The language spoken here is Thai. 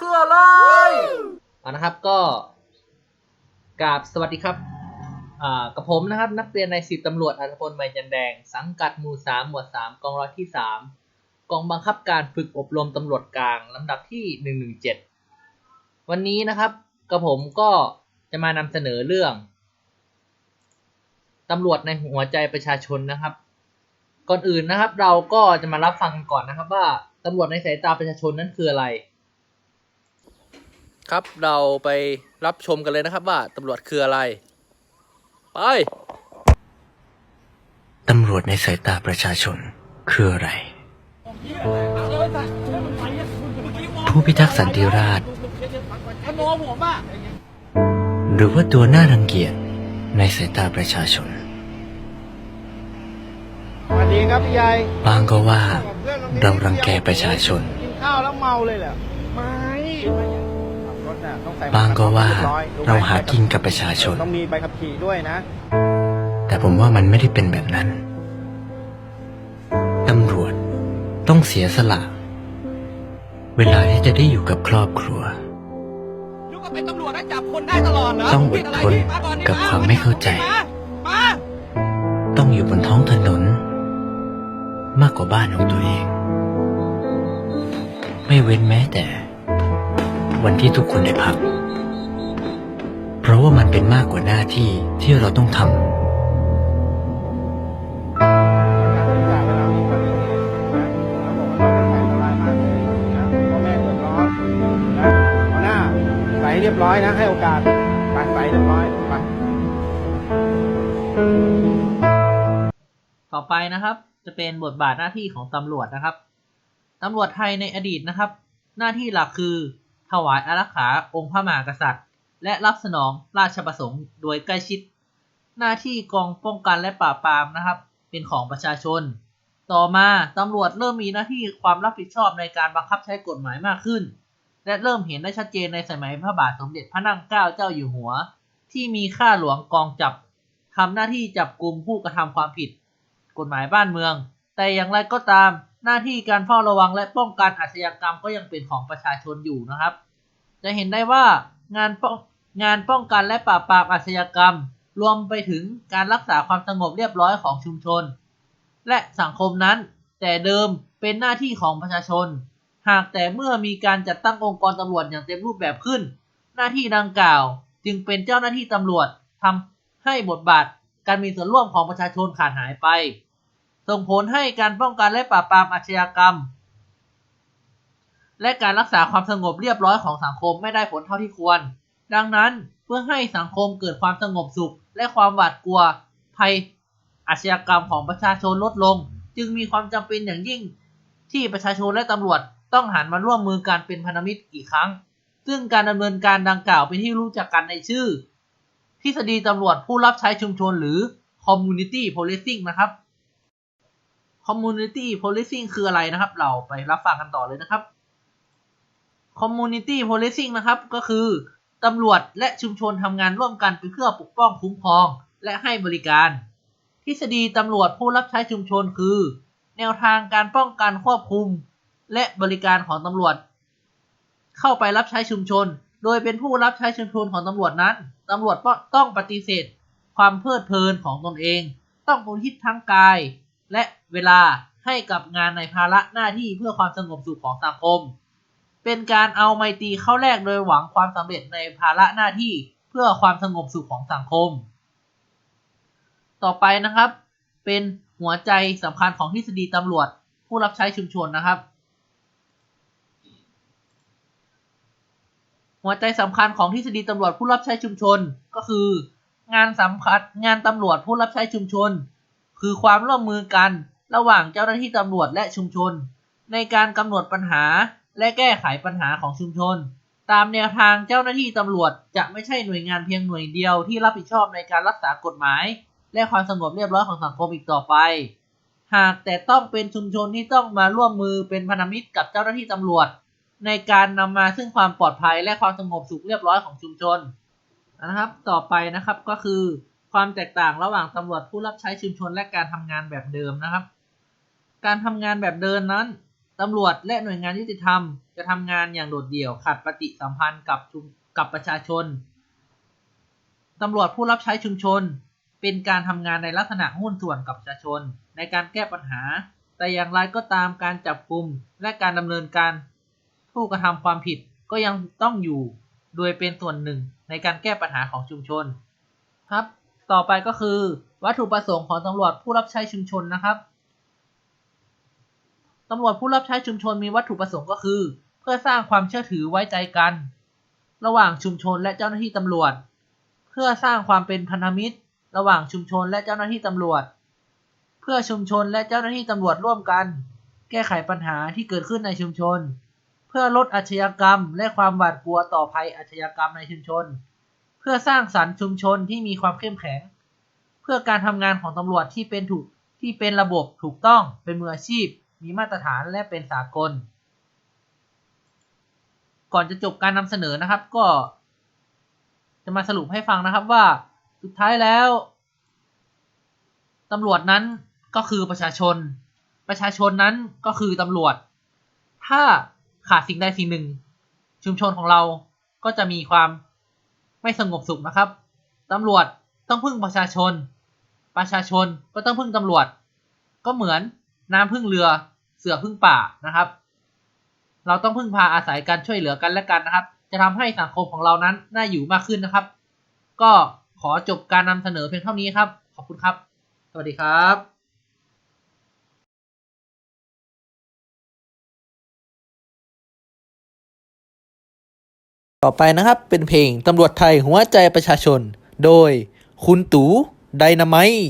คืออะไรเอานะครับก็กราบสวัสดีครับอ่ากับผมนะครับ นักเรียนในสิบตำรวจอัธพลใบจันแดง สังกัดหมู่สามหมวดสามกองร้อยที่สามกองบังคับการฝึกอบรมตำรวจกลางลำดับที่หนึ่งหนึ่งเจ็ดวันนี้นะครับกับผมก็จะมานำเสนอเรื่องตำรวจในหัวใจประชาชนนะครับ ก่อนอื่นนะครับ เราก็จะมารับฟังกันก่อนนะครับ ว่าตำรวจในสายตาประชาชนนั้นคืออะไร ครับเราไปรับชมกันเลยนะครับว่าตำรวจคืออะไร ไปตำรวจในสายตาประชาชนคืออะไร ผู้พิทักษ์สันติราษฎร์หรือว่าตัวน่ารังเกียจในสายตาประชาชนสวัสดีครับพี่ใหญ่บางก็ว่า เรารังแกประชาชน กินข้าวแล้วเมาเลยเหรอไม่ขั บรถน่ะต้องใส่บางก็ว่าเรียบอยรู้ไหมเราหากินกับประชาชน ต้องมีใบขับขี่ด้วยนะ แต่ผมว่ามันไม่ได้เป็นแบบนั้น ตำรวจต้องเสียสละ เวลาที่จะได้อยู่กับครอบครัวลูกก็เป็นตำรวจนะจับคนได้ตลอดเหรอต้องอผิดอะไรทนนี่มาก่อนดิกับมาความไม่เข้าใจมามาต้องอยู่บนท้องถนน มากกว่าบ้านของตัวเอง ไม่เว้นแม้แต่ วันที่ทุกคนได้พัก เพราะว่ามันเป็นมากกว่าหน้าที่ที่เราต้องทำหน้าใส่ให้เรียบร้อยนะให้โอกาสไปใส่เรียบร้อยไปต่อไปนะครับ จะเป็นบทบาทหน้าที่ของตำรวจนะครับตำรวจไทยในอดีตนะครับ หน้าที่หลักคือ ถวายอารักขาองค์พระมหากษัตริย์ และรับสนองราชประสงค์โดยใกล้ชิด หน้าที่กองป้องกันและปราบปรามนะครับ เป็นของประชาชน ต่อมาตำรวจเริ่มมีหน้าที่ความรับผิดชอบในการบังคับใช้กฎหมายมากขึ้น และเริ่มเห็นได้ชัดเจนในสมัยพระบาทสมเด็จพระนั่งเกล้าเจ้าอยู่หัว ที่มีข้าหลวงกองจับทำหน้าที่จับกลุ่มผู้กระทำความผิด กฎหมายบ้านเมือง แต่อย่างไรก็ตาม หน้าที่การเฝ้าระวังและป้องกันอาชญากรรมก็ยังเป็นของประชาชนอยู่นะครับ จะเห็นได้ว่างานป้องงานป้องกันและปราบปรามอาชญากรรม รวมไปถึงการรักษาความสงบเรียบร้อยของชุมชน และสังคมนั้น แต่เดิมเป็นหน้าที่ของประชาชน หากแต่เมื่อมีการจัดตั้งองค์กรตำรวจอย่างเต็มรูปแบบขึ้น หน้าที่ดังกล่าว จึงเป็นเจ้าหน้าที่ตำรวจทำให้บทบาทการมีส่วนร่วมของประชาชนขาดหายไป ส่งผลให้การป้องกันและปราบปรามอาชญากรรม และการรักษาความสงบเรียบร้อยของสังคมไม่ได้ผลเท่าที่ควร ดังนั้นเพื่อให้สังคมเกิดความสงบสุข และความหวาดกลัว ภัยอาชญากรรมของประชาชนลดลง จึงมีความจำเป็นอย่างยิ่ง ที่ประชาชนและตำรวจต้องหันมาร่วมมือกันเป็นพันธมิตรอีกครั้ง ซึ่งการดำเนินการดังกล่าวเป็นที่รู้จักกันในชื่อ ทฤษฎีตำรวจผู้รับใช้ชุมชนหรือ community policing นะครับ community policing คืออะไรนะครับ เราไปรับฟังกันต่อเลยนะครับ community policing นะครับก็คือตำรวจและชุมชนทำงานร่วมกันเพื่อปกป้องคุ้มครองและให้บริการ ทฤษฎีตำรวจผู้รับใช้ชุมชนคือ แนวทางการป้องกันควบคุม และบริการของตำรวจ เข้าไปรับใช้ชุมชน โดยเป็นผู้รับใช้ชุมชนของตำรวจนั้นตำรวจต้องปฏิเสธ ความเพลิดเพลินของตนเอง ต้องอุทิศทั้งกาย และเวลาให้กับงานในภาระหน้าที่เพื่อความสงบสุขของสังคม เป็นการเอาไมตรีเข้าแลกโดยหวังความสำเร็จในภาระหน้าที่เพื่อความสงบสุขของสังคม ต่อไปนะครับ เป็นหัวใจสำคัญของทฤษฎีตำรวจ ผู้รับใช้ชุมชนนะครับ หัวใจสำคัญของทฤษฎีตำรวจผู้รับใช้ชุมชนก็คือ งานสำคัญงานตำรวจผู้รับใช้ชุมชน คือความร่วมมือกันระหว่างเจ้าหน้าที่ตำรวจและชุมชน ในการกำหนดปัญหาและแก้ไขปัญหาของชุมชน ตามแนวทางเจ้าหน้าที่ตำรวจจะไม่ใช่หน่วยงานเพียงหน่วยเดียวที่รับผิดชอบในการรักษากฎหมาย และความสงบเรียบร้อยของสังคมอีกต่อไป หากแต่ต้องเป็นชุมชนที่ต้องมาร่วมมือเป็นพันธมิตรกับเจ้าหน้าที่ตำรวจ ในการนำมาซึ่งความปลอดภัยและความสงบสุขเรียบร้อยของชุมชนนะครับ ต่อไปนะครับก็คือ ความแตกต่างระหว่างตำรวจผู้รับใช้ชุมชนและการทำงานแบบเดิมนะครับ การทำงานแบบเดิมนั้นตำรวจและหน่วยงานยุติธรรม จะทำงานอย่างโดดเดี่ยวขัดปฏิสัมพันธ์กับชุมกับประชาชนตำรวจผู้รับใช้ชุมชน เป็นการทำงานในลักษณะหุ้นส่วนกับประชาชน ในการแก้ปัญหา แต่อย่างไรก็ตามการจับกลุ่มและการดำเนินการ ผู้กระทำความผิดก็ยังต้องอยู่ โดยเป็นส่วนหนึ่งในการแก้ปัญหาของชุมชน ครับ ต่อไปก็คือ วัตถุประสงค์ของตำรวจผู้รับใช้ชุมชนนะครับตำรวจผู้รับใช้ชุมชนมีวัตถุประสงค์ก็คือ เพื่อสร้างความเชื่อถือไว้ใจกัน ระหว่างชุมชนและเจ้าหน้าที่ตำรวจ เพื่อสร้างความเป็นพันธมิตร ระหว่างชุมชนและเจ้าหน้าที่ตำรวจ เพื่อชุมชนและเจ้าหน้าที่ตำรวจร่วมกัน แก้ไขปัญหาที่เกิดขึ้นในชุมชน เพื่อลดอาชญากรรม และความหวาดกลัวต่อภัยอาชญากรรมในชุมชน เพื่อสร้างสรรค์ชุมชนที่มีความเข้มแข็ง เพื่อการทำงานของตำรวจที่เป็นถูกที่เป็นระบบถูกต้องเป็นมืออาชีพ มีมาตรฐานและเป็นสากล ก่อนจะจบการนำเสนอนะครับ ก็ จะมาสรุปให้ฟังนะครับว่าสุดท้ายแล้วตำรวจนั้นก็คือประชาชน ประชาชนนั้นก็คือตำรวจ ถ้าขาดสิ่งใดสิ่งหนึ่ง ชุมชนของเราก็จะมีความ ไม่สงบสุขนะครับ ตำรวจต้องพึ่งประชาชน ประชาชนก็ต้องพึ่งตำรวจ ก็เหมือนน้ำพึ่งเรือ เสือพึ่งป่านะครับ เราต้องพึ่งพาอาศัยกันช่วยเหลือกันและกันนะครับ จะทำให้สังคมของเรานั้นน่าอยู่มากขึ้นนะครับ ก็ขอจบการนำเสนอเพียงเท่านี้ครับ ขอบคุณครับ สวัสดีครับ ต่อไปนะครับเป็นเพลงตำรวจไทยหัวใจประชาชน โดยคุณตู่ไดนาไมต์